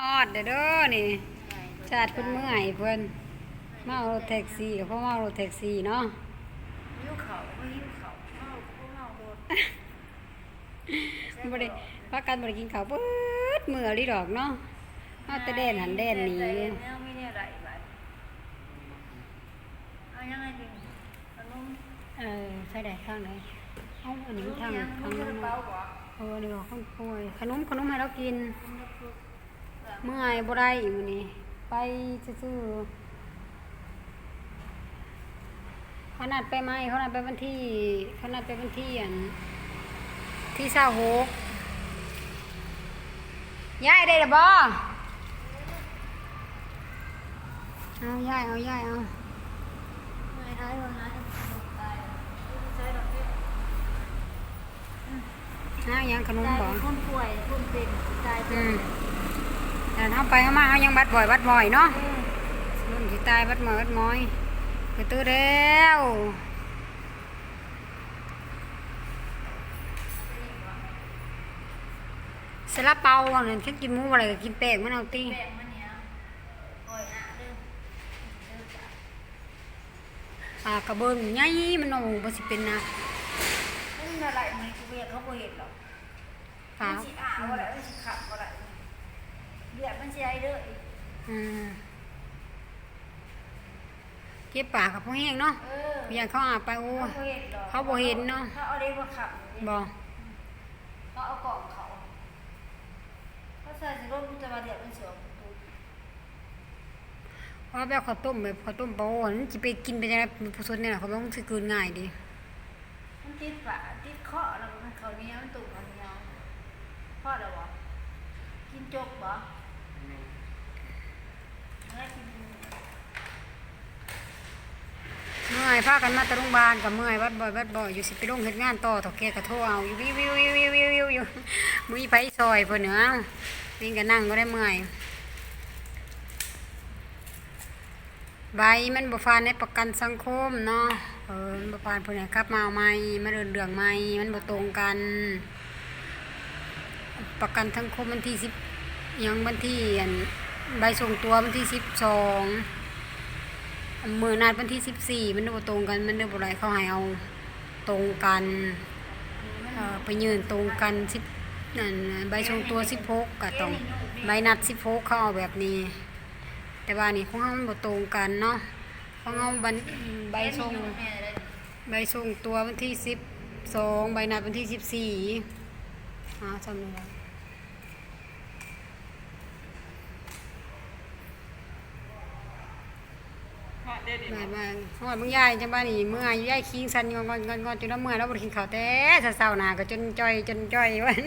ออดเด้อเด้อนี่ชาติคุณเมื่อยเพิ่นเมารถแท็กซี่กับพ่อเมารถแท็กซี่เนาะหิวเขาไม่หิวเขาเมาเขาเมารถบ่ได้ว่ากันบ่ได้กินข้าวเบิดมื้อลิดอกเนาะเอาแต่แดนหันแดนหนีแดนแนวไม่ได้ไรบัดเอายังไงดีขนมเออใส่ได้ข้างไหนเอาอันนี้ทางยังทางมันั้นนเบาเนาะบ่เออนี่ก็คนป่วยขนมขนมให้เรากิน เมื่อยบ่ได้อีกมื้อนี้ไปซื่อๆเขานัดไปไหมเขานัดไปวันที่เขานัดไปวันที่อันที่เศร้าหกย้ายได้หรือบ่เอาย้ายเอาย้ายเอาไม่ได้วันนั้นตายใช่ดอกเบี้ยเอายังขนมตายบ่คนป่วยคนเป็นตายอืม แต่เอาไปเอามาเอายังบัดบ่อยบัดบ่อยเนาะเออรุ่นสิตายบัดหมอยบัดหมอยกระตือแล้วสลับเปาอันนั้นฉันกินหมูอะไรก็กินแป้งมันเอาตีแบ่งมันเนี่ยปล่อยอะเด้อเด้อจ้ะปลากระเบิงใหญ่มันโอ้บ่สิเป็นนะมันอะไรมันกูเวียเขาบ่เห็นหรอกปลามันสิอ่าบ่ได้มันสิขับบ่ได้ เบียดมันสิไอ้เด้ออืมเก็บปลากับพวกแห้งเนาะเออเพียงเขาอาไปโอ้เขาบ่เห็นดอกเขาบ่เห็นเนาะเขาเอาได้มาขับบ่เขาเอากล่องเขาเขาใส่สิรถมันจะมาเดี๋ยวมันเสือมเพราะแบบข้าวต้มแบบข้าวต้มปลาโอ้มันสิไปกินไปจังได๋ผู้สนเนี่ยเขาบอกมันสิกลืนง่ายดีมันติดฝาติดข้อแล้วมันเขาเนี้ยมันตุ่มมันเนี้ยพ่อแล้วบ่กินจกบ่อะไรกิน เมื่อยพากันมาต่โรงบาลกับเมื่อยวัดบ่อยวัดบ่อยอยู่สิไปลงเฮ็ดงานต่อถาแกก็โทรเอาอยู่วิววิววิววิววิววิวอยู่มือไผซอยเพิ่นเนาะนี่ก็นั่งก็ได้เมื่อยใบมันบ่ฟานในประกันสังคมเนาะเออมันบ่ฟานเพิ่นให้กลับมาเอาใหม่มาเดินเรื่องใหม่มันบ่ตรงกัน ประกันสังคมวันที่10ยังวันที่อันใบส่งตัววันที่12 มือนัดวันที่สิบสี่มันบ่ตรงกันมันเรื่องอะไรเขาให้เอาตรงกันไปยืนตรงกันสิบนั่นใบชงตัวสิบหกก็ต้องใบนัดสิบหกเขาเอาแบบนี้ แต่ว่านี่ของเขามันบ่ตรงกันเนาะของเขาบันใบชงใบชงตัววันที่สิบสองใบนัดวันที่สิบสี่อ่าจำได้ แล้วบายบาะว่ามึงยายจังบ้านนี่เมื่อยยายคิงสันงอนงอนงอนงอนจนน้ำเมื่อยแล้วบ่ได้กินข้าวแต่เช้าๆหนาก็จนจ่อยจนจ่อยวัน